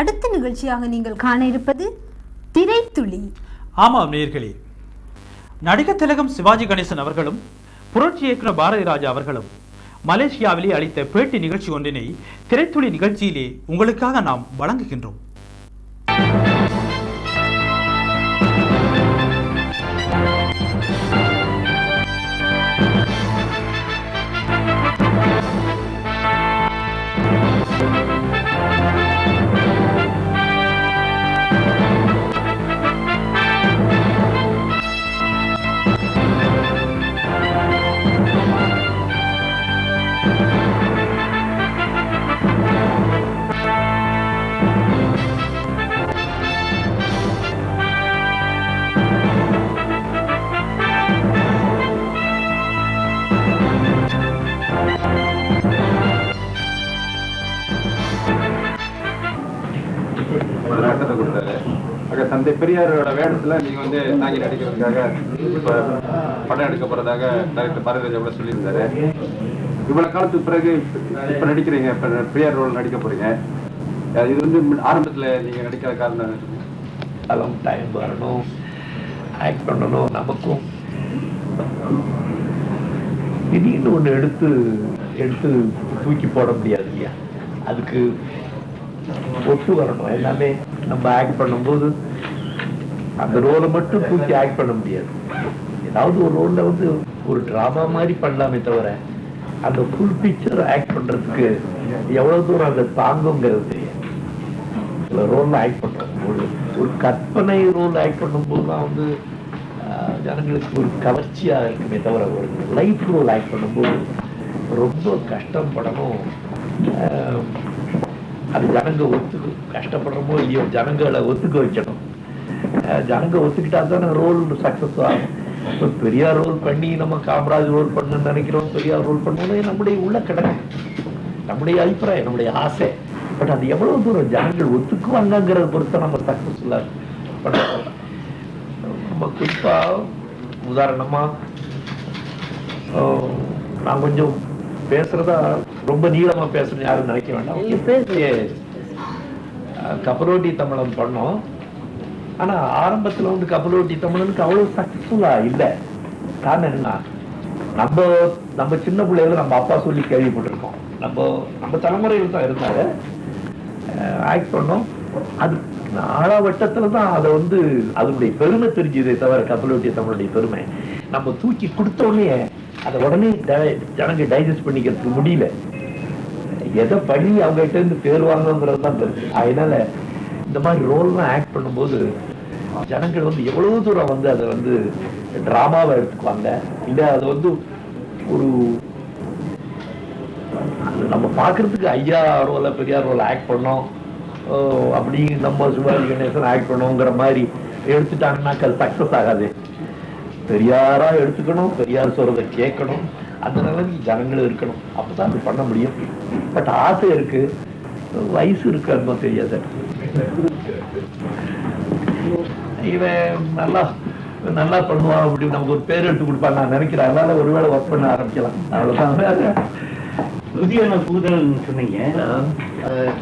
அடுத்த நிகழ்ச்சியாக நீங்கள் காண இருப்பது திரைத்துளி. ஆமாம் நேர்களே. நடிகர் திலகம் சிவாஜி கணேசன் அவர்களும் புரட்சி இயக்குனர் பாரதி ராஜா அவர்களும் மலேசியாவிலே அளித்த பேட்டி நிகழ்ச்சி ஒன்றினை திரைத்துளி நிகழ்ச்சியிலே உங்களுக்காக நாம் வழங்குகின்றோம். அங்க பெரியாரோட வேடத்துல நீங்க வந்து தாங்கி நடிக்கிறதுக்காக இப்ப படம் எடுக்க போறதாக டைரக்டர் பாரதிராஜா கூட சொல்லியிருந்தாரு. இவ்வளவு காலத்துக்கு பிறகு இப்ப நடிக்கிறீங்க இப்ப பெரியார் ரோல் நடிக்க போறீங்க. இது வந்து ஆரம்பத்துல நீங்க நடிக்கிற காரணம் காலம் டைம் வரணும் ஆக்ட் பண்ணணும் நமக்கும். திடீர்னு ஒன்று எடுத்து எடுத்து தூக்கி போட முடியாது இல்லையா? அதுக்கு ஒட்டு வரணும். எல்லாமே நம்ம ஆக்ட் பண்ணும்போது அந்த ரோலை மட்டும் தூக்கி ஆக்ட் பண்ண முடியாது. ஏதாவது ஒரு ரோல்ல வந்து ஒரு டிராமா மாதிரி பண்ணலாமே தவிர அந்த ஃபுல் பிக்சர் ஆக்ட் பண்றதுக்கு எவ்வளவு தூரம் அதை தாங்குங்கிறது தெரியாது. சில ஆக்ட் பண்றோம் ஒரு ஒரு கற்பனை ரோல் ஆக்ட் பண்ணும்போது தான் வந்து ஜனங்களுக்கு ஒரு கவர்ச்சியா இருக்குமே தவிர ஒரு லைஃப் ரோல் ஆக்ட் பண்ணும்போது ரொம்ப கஷ்டப்படணும். அது ஜனங்க ஒத்துக்கு கஷ்டப்படுறமோ இல்லையோ ஜனங்களை ஒத்துக்க வைக்கணும். ஆஹ், ஜனங்க ஒத்துக்கிட்டா தானே ரோல் சக்சஸ் ஆகும். இப்போ பெரியார் ரோல் பண்ணி நம்ம காமராஜ் ரோல் பண்ணணும்னு நினைக்கிறோம் பெரியார் ரோல் பண்ணணும் நம்முடைய உள்ள கிடக்கு நம்முடைய அபிப்பிராயம் நம்முடைய ஆசை. பட் அது எவ்வளவு தூரம் ஜனங்கள் ஒத்துக்குவாங்கங்கிறத பொறுத்த நம்ம சக்சஸ்ஃபுல்லா பண்ணுறோம். நம்ம குறிப்பா உதாரணமா ஆஹ், நான் கொஞ்சம் பேசுறதா ரொம்ப நீளமா பேசுறேன்னு யாரும் நினைக்க வேண்டாம். ஆஹ், கப்பலோட்டி தமிழன் பண்ணோம். ஆனா ஆரம்பத்துல வந்து கபலோட்டி தமிழனுக்கு அவ்வளவு சக்சஸ்ஃபுல்லா இல்ல. காரணம் என்ன நம்ம நம்ம சின்ன பிள்ளைகள நம்ம அப்பா சொல்லி கேள்விப்பட்டிருக்கோம். நம்ம நம்ம தலைமுறையில் தான் இருந்தாரு. ஆக்ட் பண்ணோம். அது ஆழவட்டத்துல தான் அதை வந்து அதனுடைய பெருமை தெரிஞ்சதே தவிர கப்பலோட்டிய தமிழுடைய பெருமை. நம்ம தூக்கி கொடுத்த உடனே அதை உடனே ஜனங்க டைஜஸ்ட் பண்ணிக்கிறதுக்கு முடியல. எதை பண்ணி அவங்ககிட்ட இருந்து பேர் வாங்கணுங்கிறது தான் பெருசு அதனால இந்த மாதிரி ரோல்லாம் ஆக்ட் பண்ணும்போது ஜனங்கள் வந்து எவ்வளவு தூரம் வந்து அதை வந்து டிராமாவை எடுத்துக்குவாங்க? இல்ல அது வந்து ஒரு நம்ம பார்க்கறதுக்கு ஐயா ரோல பெரியார் ரோல ஆக்ட் பண்ணோம். ஓ, அப்படி நம்ம சிவாஜி கணேசன் ஆக்ட் பண்ணோங்கிற மாதிரி எடுத்துட்டாங்கன்னாக்க அது சக்சஸ் ஆகாது. பெரியாரா எடுத்துக்கணும் பெரியார் சொல்றதை கேட்கணும். அந்த நிலைமைக்கு ஜனங்களும் இருக்கணும். அப்பதான் அது பண்ண முடியும். பட் ஆசை இருக்கு. வயசு இருக்கு அதுவும் தெரியாது. இவன் நல்லா நல்லா பண்ணுவான் அப்படி நமக்கு ஒரு பேர் எடுத்து கொடுப்பான் நான் நினைக்கிறேன். அதனால ஒருவேளை ஒர்க் பண்ண ஆரம்பிக்கலாம். அவ்வளவுதான். புதியன புகுதல் சொன்னீங்க.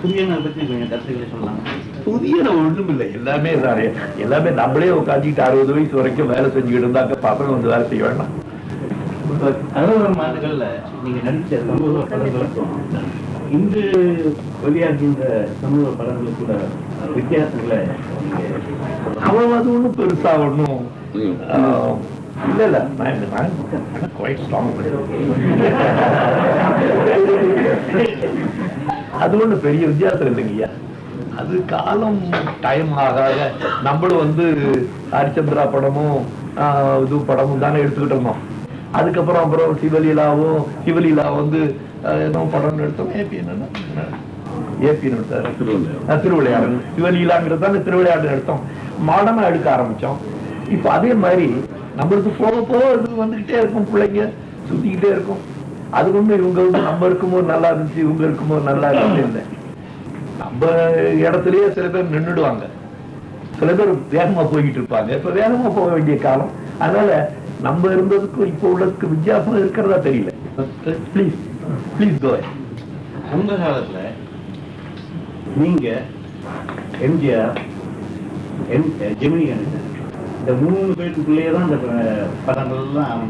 புதியன பத்தி கொஞ்சம் கருத்துக்களை சொல்லலாம்? புதிய ஒன்றும் இல்லை எல்லாமே தானே எல்லாமே நம்மளே உட்காந்துக்கிட்டு அறுபது வயசு வரைக்கும் வேலை செஞ்சுக்கிட்டு இருந்தாக்க பசங்க வந்து வேலை செய்ய வேண்டாம். இப்ப அறுபதாம் ஆண்டுகள்ல நீங்க நடிச்ச சமூக படங்களுக்கும் இன்று வெளியாகின்ற சமூக படங்களுக்குள்ள வித்தியாசங்களை. அவ்வளவு அது ஒண்ணும் பெருசா இல்ல இல்ல. அது ஒண்ணு பெரிய வித்தியாசம் இல்லைங்கய்யா அது காலம் டைம் ஆக ஆக நம்மளும் வந்து ஹரிச்சந்திரா படமும் ஆஹ், இது படமும் தானே எடுத்துக்கிட்டு இருந்தோம். அதுக்கப்புறம் அப்புறம் சிவலீலாவும் சிவலீலா வந்து என்ன படம் எடுத்தோம். ஏபி என்னன்னா ஏபி திருவிளையாடல். சிவலீலாங்கிறது தான் திருவிளையாடல் எடுத்தோம் மாடர்னா எடுக்க ஆரம்பிச்சோம். இப்ப அதே மாதிரி நம்மளுக்கு போக போக இது வந்துகிட்டே இருக்கும் பிள்ளைங்க. சுத்திக்கிட்டே இருக்கும். அது ஒண்ணு இவங்க வந்து நம்ம இருக்கும்போது நல்லா இருந்துச்சு இவங்க இருக்கும்போது நல்லா இருந்துச்சு இல்லை. நம்ம இடத்துலயே சில பேர் நின்னுடுவாங்க சில பேர் வேகமா போய்கிட்டு இருப்பாங்க. இப்ப வேகமா போக வேண்டிய காலம். அதனால நம்ம இருந்ததுக்கும் இப்போ உள்ளதுக்கு வித்தியாசம் இருக்கிறதா தெரியல. ப்ளீஸ் ப்ளீஸ் கோ சங்க காலத்துல நீங்க எம்ஜிஆர் எம் ஜெமினி கணேசன் இந்த மூணு பேருக்குள்ளேயே தான் இந்த படங்கள்லாம்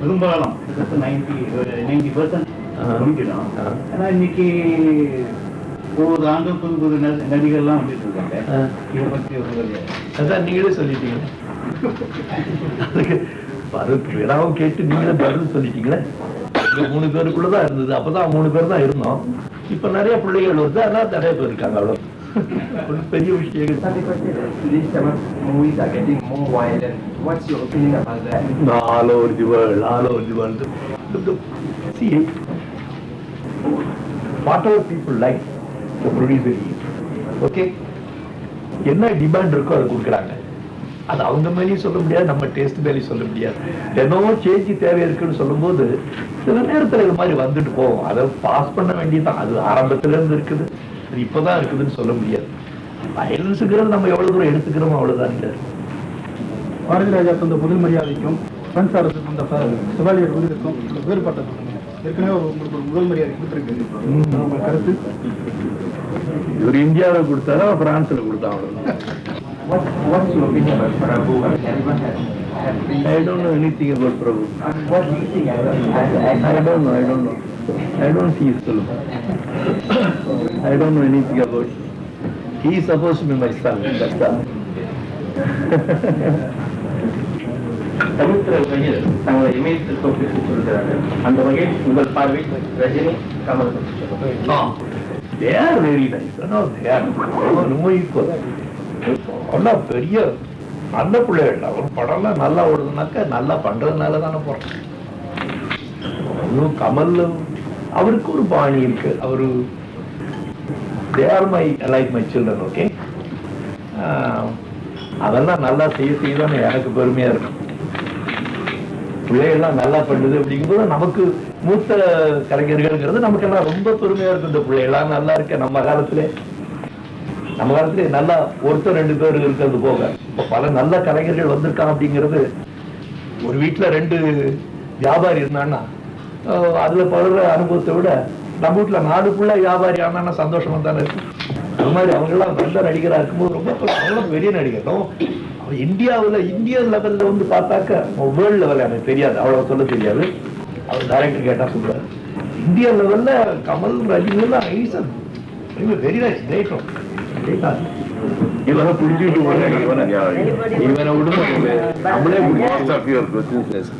பெரும்பாலும் நைன்டி நைன்டி பர்சன்ட் ஆஹா. ஏன்னா இன்னைக்கு ஒவ்வொரு ஆண்டு புது புது நடி- நடிகர்லாம் வந்துட்டு இருக்காங்க. இதை பற்றி ஒரு அதான் நீங்களே சொல்லிட்டீங்க. அதுக்கு கேட்டு நீங்களே பதில் சொல்லிட்டீங்களே. மூணு பேருக்குள்ளதான் இருந்தது அப்பதான் மூணு பேர் தான் இருந்தோம் இப்ப நிறைய பிள்ளைகள் வருது அதான் நிறைய பேர் இருக்காங்க அவ்வளோ பெரிய விஷயம் all over the world all over what are people like okay என்ன டிமாண்ட் இருக்கோ அதை கொடுக்குறாங்க அது அவங்க மேலேயும் சொல்ல முடியாது நம்ம டேஸ்ட் மேலேயும் சொல்ல முடியாது. என்னவோ சேஞ்ச் தேவை இருக்குன்னு சொல்லும்போது சில நேரத்துல இது மாதிரி வந்துட்டு போகும். அதை பாஸ் பண்ண வேண்டியதுதான். அது ஆரம்பத்துல இருந்து இருக்குது. அது இப்பதான் இருக்குதுன்னு சொல்ல முடியாது. வயலன்ஸுங்கிறது நம்ம எவ்வளவு தூரம் எடுத்துக்கிறோமோ அவ்வளவுதான் பாரதி ராஜா தந்த முதல் மரியாதைக்கும் பிரெஞ்சு அரசு தந்த சிவாலியர் விருதுக்கும் வேறுபாட்டை ஏற்கனவே ஒரு- உங்களுக்கு ஒரு முதல் மரியாதை கொடுத்துருக்கு. உங்க கருத்து? இவர் இந்தியாவில் கொடுத்தாரா பிரான்ஸ்ல கொடுத்தா அவ்வளவு What, what's your opinion about Prabhu? Everyone has, has. I don't know anything about Prabhu. What do you think I don't know, I don't know. I don't see Islam. I don't know anything about him. He is supposed to be my son, that's all. தனித்திர வகையில் தங்களை இமயத்தில் தோற்பித்துச் சொல்கிறார்கள் அந்த வகையில் உங்கள் பார்வை ரஜினி கமல் பற்றி சொல்லுங்கள் They are very nice. No, they are. அண்ணா பெரிய நல்ல பிள்ளைகள் அவர் படம்லாம் நல்லா ஓடுதுனாக்கா நல்லா பண்றதுனால தானே போறோம். இன்னும் கமல் அவருக்கு ஒரு பாணி இருக்கு. அவரு they my like my children okay அதெல்லாம் நல்லா செய்ய செய்யதான் எனக்கு பெருமையா இருக்கும். பிள்ளைகள்லாம் நல்லா பண்ணுது அப்படிங்கும்போது நமக்கு மூத்த கலைஞர்கள்ங்கிறது நமக்கு எல்லாம் ரொம்ப பெருமையா இருக்கும். இந்த பிள்ளைகள்லாம் நல்லா இருக்க நம்ம காலத்திலே. நம்ம காலத்துல நல்லா ஒருத்தர் ரெண்டு பேர் இருக்கிறது போக. இப்ப பல நல்ல கலைஞர்கள் வந்திருக்கான் அப்படிங்கிறது ஒரு வீட்டுல ரெண்டு வியாபாரி இருந்தான்னா அதில் அதுல படுற அனுபவத்தை விட நம்ம வீட்டுல நாலு புள்ள வியாபாரி ஆனா சந்தோஷமா தானே இருக்கு. அது மாதிரி அவங்க எல்லாம் நல்ல நடிகரா இருக்கும்போது ரொம்ப அவங்களும் பெரிய நடிகர். அவன் இந்தியாவில் இந்திய லெவல்ல வந்து பார்த்தாக்க வேர்ல்டு லெவல் எனக்கு தெரியாது. அவ்வளவு சொல்ல தெரியாது. அவர் டைரக்டர் கேட்டா சொல்றாரு. இந்திய லெவல்ல கமல் ரஜினி எல்லாம் ஐசன் வெரி நைஸ் கிரேட் இவனை பிடிச்சிட்டு போன இவனை. இவனை விடுங்க. நம்மளே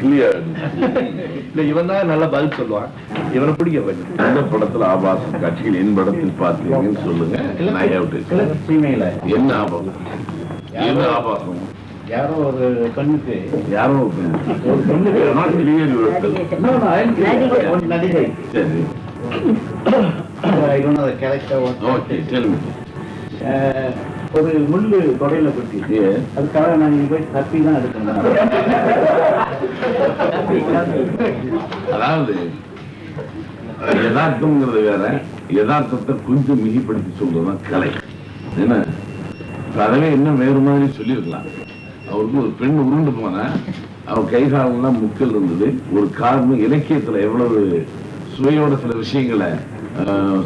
cleared. இல்ல இவன் தான் நல்லா பதில் சொல்லுவான். இவனை பிடிக்க வேண்டும் எந்த படத்துல ஆபாச காட்சிகள் என் படத்தில் பார்த்தீங்கன்னு சொல்லுங்க. நான் என்ன ஆபாசம்? என்ன ஆபாசம்? யாரோ ஒரு பெண்ணுக்கு. யாரோ ஒரு பெண். Not clear yourself. No, no, I didn't say that. ஒரு நடிகை. சரி. I don't know the character. Tell me. ஒரு முள்ளு தொடையில Yes. அதுக்காக நான் இங்க போய் தப்பி தான் எடுக்கணும் அதாவது யதார்த்தம்ங்கிறது வேற. யதார்த்தத்தை கொஞ்சம் மிகிப்படுத்தி சொல்றதுதான் கலை. என்ன? அதவே இன்னும் வேறு மாதிரி சொல்லியிருக்கலாம். அவருக்கு ஒரு பெண் உருண்டு போனா அவன் கை காலெல்லாம் முக்கல் இருந்தது. ஒரு காரணம் இலக்கியத்துல எவ்வளவு சுவையோட சில விஷயங்களை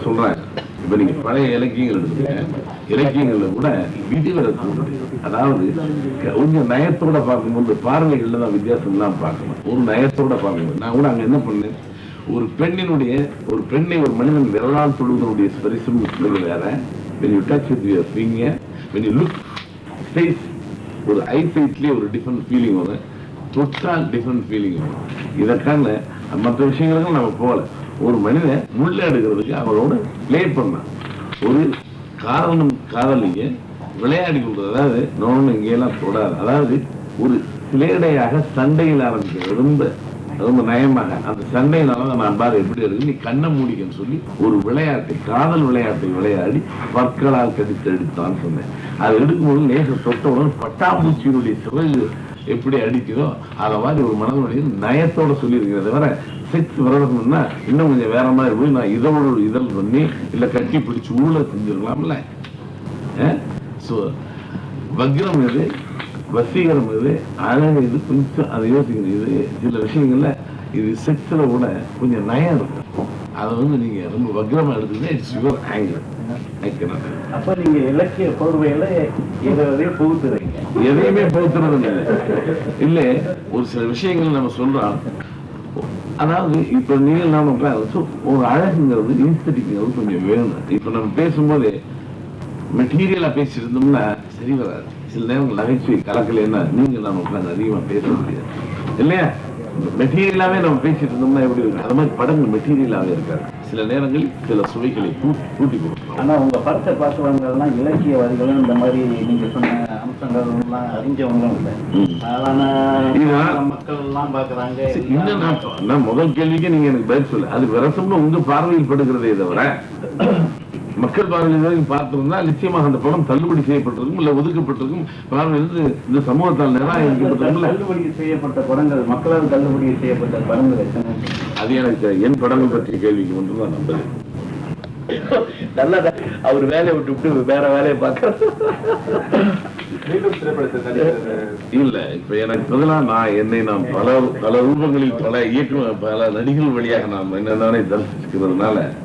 சொல்றாங்க. இப்ப நீங்க பழைய இலக்கியங்கள் எடுத்துங்க இலக்கியங்கள்ல கூட விதிவிலக்கு உண்டு. அதாவது கொஞ்சம் நயத்தோட பார்க்கும்போது பார்வைகள்ல தான் வித்தியாசம் தான் பார்க்கணும். ஒரு நயத்தோட பார்க்கணும். நான் கூட அங்க என்ன பண்ணேன்? ஒரு பெண்ணினுடைய ஒரு பெண்ணை ஒரு மனிதன் விரலால் தொழுவதனுடைய ஸ்பரிசம் சொல்வது வேற. When you touch with your finger when you look face ஒரு ஐ சைட்லயே ஒரு டிஃப்ரெண்ட் ஃபீலிங் வரும். தொட்டால் டிஃப்ரெண்ட் ஃபீலிங் வரும். இதற்கான மற்ற விஷயங்களுக்கு நம்ம போகல. ஒரு மனிதன் முள்ள எடுக்கிறதுக்கு அவளோட லேட் பண்ணான். ஒரு காரணம் காதலிங்க விளையாடி கொடுத்தது அதாவது நோன்னு இங்கேயெல்லாம் தொடாது. அதாவது ஒரு சிலேடையாக சண்டையில் விரும்ப அது ரொம்ப நயமாக அந்த சண்டையினால தான் நான் எப்படி இருக்கு? நீ கண்ணை மூடிக்கன்னு சொல்லி ஒரு விளையாட்டை காதல் விளையாட்டை விளையாடி பற்களால் கடித்து எடுத்தான்னு சொன்னேன். அது எடுக்கும்போது நேச தொட்டவுடன் பட்டாம்பூச்சியினுடைய சிறகு எப்படி அடிக்குதோ அதை மாதிரி ஒரு மனதனுடைய நயத்தோட சொல்லியிருக்கிறத தவிர செக்ஸ் வரணும்னா இன்னும் கொஞ்சம் வேற மாதிரி போய் நான் இதழோட இதழ் பண்ணி இல்லை கட்டி பிடிச்சி ஊழல் செஞ்சிருக்கலாம்ல. ஸோ வக்ரம் எது? வசீகரம் இது அழகு இது கொஞ்சம் அதை யோசிக்கணும் இது சில விஷயங்கள்ல இது செக்ஸ்ல கூட கொஞ்சம் நயம் இருக்கும். அதை வந்து நீங்க ரொம்ப வக்ரமா எடுத்துக்கிட்டா இட்ஸ் யுவர் ஆங்கிள். அப்ப நீங்க இலக்கிய போர்வையில எதையும் புகுத்துறீங்க. எதையுமே போத்துறது இல்லை ஒரு சில விஷயங்கள் நம்ம சொல்றோம். அதாவது இப்ப நீங்க நாம ஒரு அழகுங்கிறது இன்ஸ்தட்டிக்கிறது கொஞ்சம் வேணும். இப்ப நம்ம பேசும்போது மெட்டீரியலா பேசிட்டு இருந்தோம்னா சரி வராது. சில நேரம் நகைச்சுவை கலக்கலைன்னா நீங்க நாம உட்கார்ந்து அதிகமா பேச முடியாது. இல்லையா? மெட்டீரியலாவே நம்ம பேசிட்டு இருந்தோம்னா எப்படி இருக்கும்? அது மாதிரி படங்கள் மெட்டீரியலாவே இருக்காது. சில நேரங்களில் சில சுவைகளை கூட்டி கூட்டி கொடுக்கும் ஆனா உங்க படத்தை பார்த்தவங்க எல்லாம் இலக்கியவாதிகளும் இந்த மாதிரி நீங்க சொன்ன அம்சங்கள் எல்லாம் அறிஞ்சவங்களும் இல்லை. ம். சாதாரண இதுதான். மக்கள் எல்லாம் பாக்குறாங்க இன்னும் நான் நான் முதல் கேள்விக்கே நீங்க எனக்கு பதில் சொல்ல அது விரசம்னு உங்க பார்வையில் படுகிறதே தவிர மக்கள் பார்வையில் பார்த்திருந்தா நிச்சயமாக அந்த படம் தள்ளுபடி செய்யப்பட்டிருக்கும் இல்ல ஒதுக்கப்பட்டிருக்கும். பார்வையிலிருந்து இந்த சமூகத்தால் நிராகரிக்கப்பட்டிருக்கும் தள்ளுபடி செய்யப்பட்ட படங்கள் மக்களால் தள்ளுபடி செய்யப்பட்ட படங்கள்? அது எனக்கு என் படங்கள் பற்றிய கேள்விக்கு மட்டும் தான் நம்புது நல்லா அவர் வேலையை விட்டு விட்டு வேற வேலையை பார்க்கறது இல்ல இப்ப எனக்கு பதிலா நான் என்னை நான் பல பல ரூபங்களில் பல இயக்குனர் பல நடிகர்கள் வழியாக நான் என்ன நானே தரிசிக்கிறதுனால நான் நடிக்கிறதா இல்லை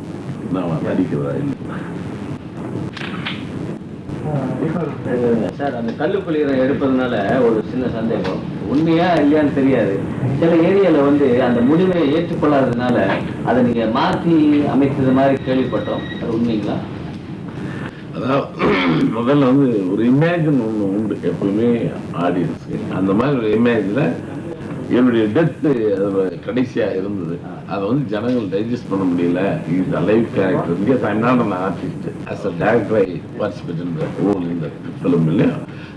சார் அந்த கல்லுக்குளியரை எடுப்பதனால ஒரு சின்ன சந்தேகம். உண்மையா இல்லையான்னு தெரியாது. சில ஏரியால வந்து அந்த முடிவை ஏற்றுக்கொள்ளாததுனால அதை நீங்க மாற்றி அமைத்தது மாதிரி கேள்விப்பட்டோம். அது உண்மைங்களா? அதாவது முதல்ல வந்து ஒரு இமேஜின் ஒண்ணு உண்டு எப்பவுமே ஆடியன்ஸ்க்கு அந்த மாதிரி ஒரு இமேஜ்ல என்னுடைய டெத் கடைசியா இருந்தது. அதை வந்து ஜனங்கள் டைஜஸ்ட் பண்ண முடியல. இது live character because I not an artist as a director I participate in the role in the film இல்லையா?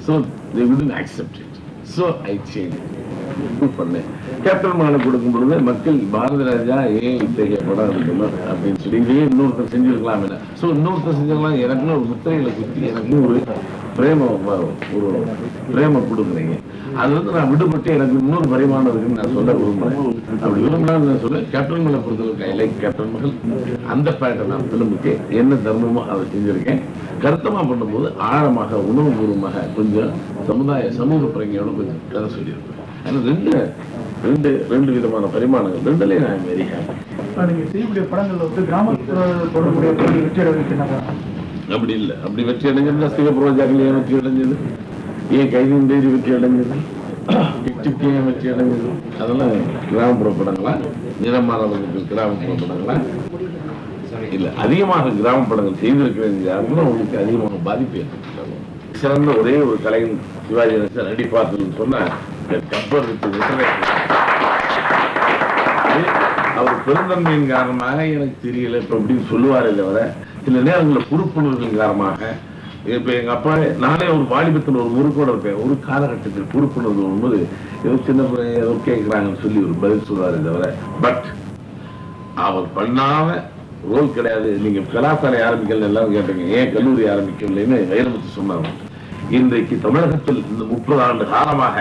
So they didn't accept it so I change பண்ணேன். கேப்டன் மகனை கொடுக்கும் பொழுது மக்கள் பாரதி ராஜா ஏன் இத்தகைய படம் இருக்கணும் அப்படின்னு சொல்லி இதே இன்னொருத்தர் செஞ்சிருக்கலாம் என்ன ஸோ இன்னொருத்தர் செஞ்சிருக்கலாம். எனக்குன்னு ஒரு முத்திரையில குத்தி எனக்குன்னு ஒரு பிரேம ஒரு பிரேம கொடுக்குறீங்க. அது வந்து நான் விடுபட்டு எனக்கு இன்னொரு பரிமாணம் இருக்குன்னு நான் சொல்ல விரும்புறேன். அப்படி விரும்பினாலும் நான் சொல்ல கேப்டன் மகளை பொறுத்தவரைக்கும் ஐ லைக் கேப்டன் மகள். அந்த பேட்டர் நான் பிலிமுக்கு என்ன தர்மமோ அதை செஞ்சிருக்கேன். கருத்தமா பண்ணும்போது ஆழமாக உணவுபூர்வமாக கொஞ்சம் சமுதாய சமூக பிரங்கையோட கொஞ்சம் கதை சொல்லியிருப்பேன். ஆனா ரெண்டு ரெண்டு ரெண்டு விதமான பரிமாணங்கள். ரெண்டுலேயும் நான் வெரி ஹாப்பி நீங்க செய்யக்கூடிய படங்கள் வந்து கிராமத்தில் தொடர்புடைய வெற்றி அடைவதற்கு என்ன அப்படி இல்லை. அப்படி வெற்றி அடைஞ்சதுன்னா சிவபுரோஜாக்கள் ஏன் வெற்றி அடைஞ்சது. ஏன் கைதின் தேதி வெற்றி அடைஞ்சது. டிக் ஏன் வெற்றி அடைஞ்சது. அதெல்லாம் கிராமப்புற படங்களா? நிறமாறவர்களுக்கு கிராமப்புற படங்களா? இல்ல அதிகமாக கிராம படங்கள் செய்திருக்கிறேன் யாருன்னா உங்களுக்கு அதிகமாக பாதிப்பு ஏற்படுத்தும் சிறந்த ஒரே ஒரு கலைஞன் சிவாஜி கணேசன் நடிப்பார்கள் சொன்னால் கப்பல் அவர் பெருந்தன்மையின் காரணமாக எனக்கு தெரியல. இப்ப அப்படின்னு சொல்லுவாரு தவிர சில நேரங்களில் பொறுப்புணர்வின் காரணமாக. இப்ப எங்க அப்பா நானே ஒரு வாலிபத்தில் ஒரு முறுக்கோட இருப்பேன். ஒரு காலகட்டத்தில் பொறுப்புணர்வு வரும்போது ஏதோ சின்ன பிள்ளை ஏதோ கேட்கிறாங்கன்னு சொல்லி ஒரு பதில் சொல்லுவாரே தவிர பட் அவர் பண்ணாம ரோல் கிடையாது. நீங்க கலாசாலை ஆரம்பிக்கல எல்லாரும் கேட்டீங்க. ஏன் கல்லூரி ஆரம்பிக்கலைன்னு வைரமுத்து சொன்னாங்க இன்றைக்கு தமிழகத்தில் இந்த முப்பது ஆண்டு காலமாக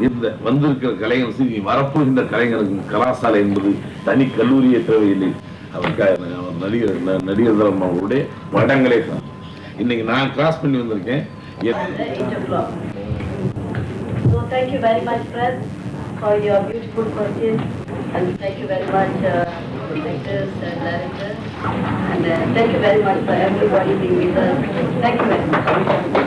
இந்த வந்திருக்கிற கலைஞர் சரி வரப்போகின்ற கலைஞருக்கு கலாசாலை என்பது தனி கல்லூரியே தேவையில்லை அவருக்காக நான் அவர் நடிகர் ந- நடிகர் தரம் அவருடைய படங்களே தான். இன்னைக்கு நான் கிராஸ் பண்ணி வந்திருக்கேன் என்- eight o'clock. So thank you very much, Fred, for your beautiful questions, and thank you very much, uh, directors and directors, and uh, thank you very much for everybody being with us. Thank you very much.